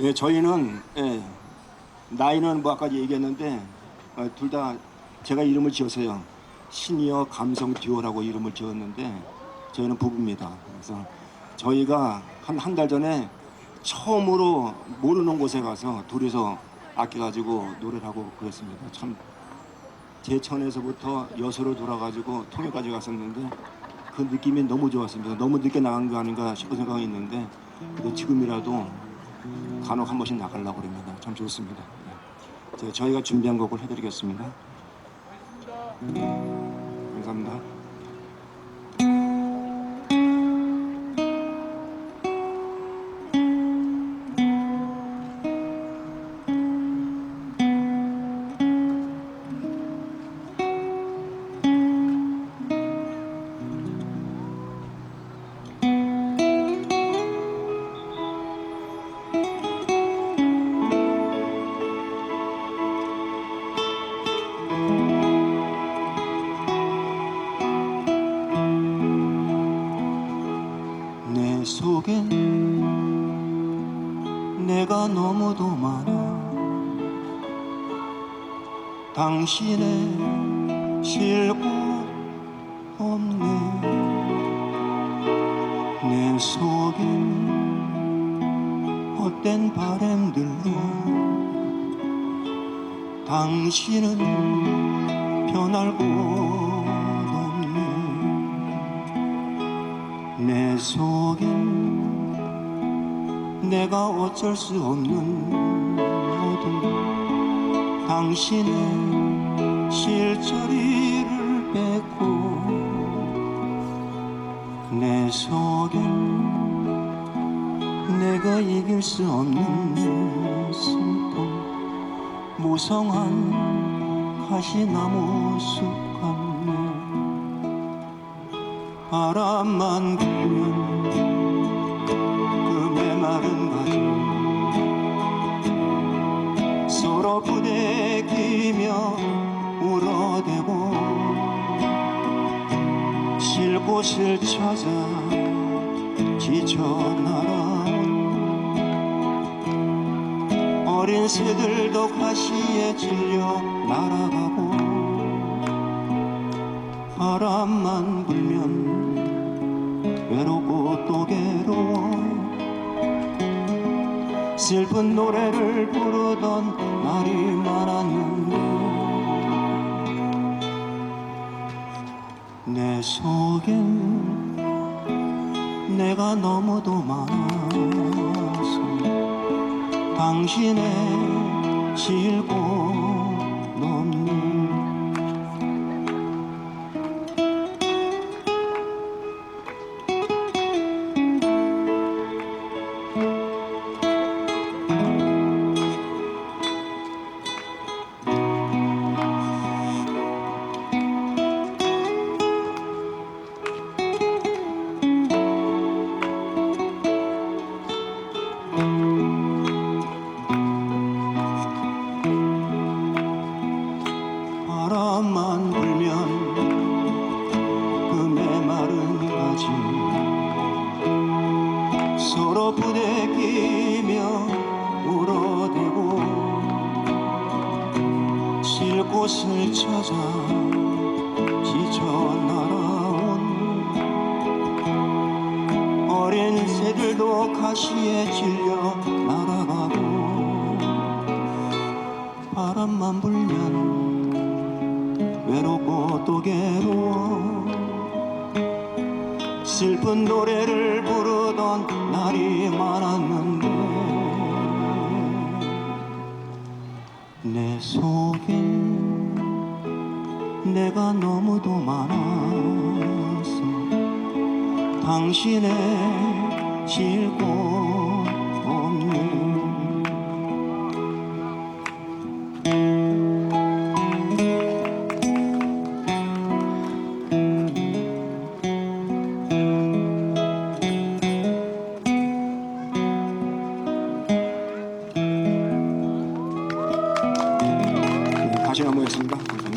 예, 저희는 예, 나이는 뭐 아까 얘기했는데 어, 둘다 제가 이름을 지었어요. 시니어 감성 듀오라고 이름을 지었는데 저희는 부부입니다. 그래서 저희가 한 한 달 전에 처음으로 모르는 곳에 가서 둘이서 악기 가지고 노래를 하고 그랬습니다. 참 제천에서부터 여수로 돌아가지고 통영까지 갔었는데 그 느낌이 너무 좋았습니다. 너무 늦게 나간 거 아닌가 싶은 생각이 있는데 지금이라도 간혹 한 번씩 나가려고 그럽니다. 참 좋습니다. 네. 제- 저희가 준비한 곡을 해드리겠습니다. 감사합니다. 속엔 내가 너무도 많아. 당신의 실고 없네. 내 속엔 헛된 바람들로 당신은 변할 곳 내가 어쩔 수 없는 모든 당신의 실처리를 뺏고 내 속엔 내가 이길 수 없는 슬픔 무성한 가시나무 숲 같네. 바람만 불면 곳을 찾아 지쳐 날아온 어린 새들도 가시에 질려 날아가고 바람만 불면 외롭고 또 괴로워. 슬픈 노래를 부르던 날이 많았는데 내 속엔 내가 너무도 많아서 당신의 실고 가지. 서로 부대끼며 울어대고 쉴 곳을 찾아 지쳐 날아온 어린 새들도 가시에 질려 날아가고 바람만 불면 외롭고 또괴 슬픈 노래를 부르던 날이 많았는데 내 속엔 내가 너무도 많아서 당신의 실고 行吧行吧。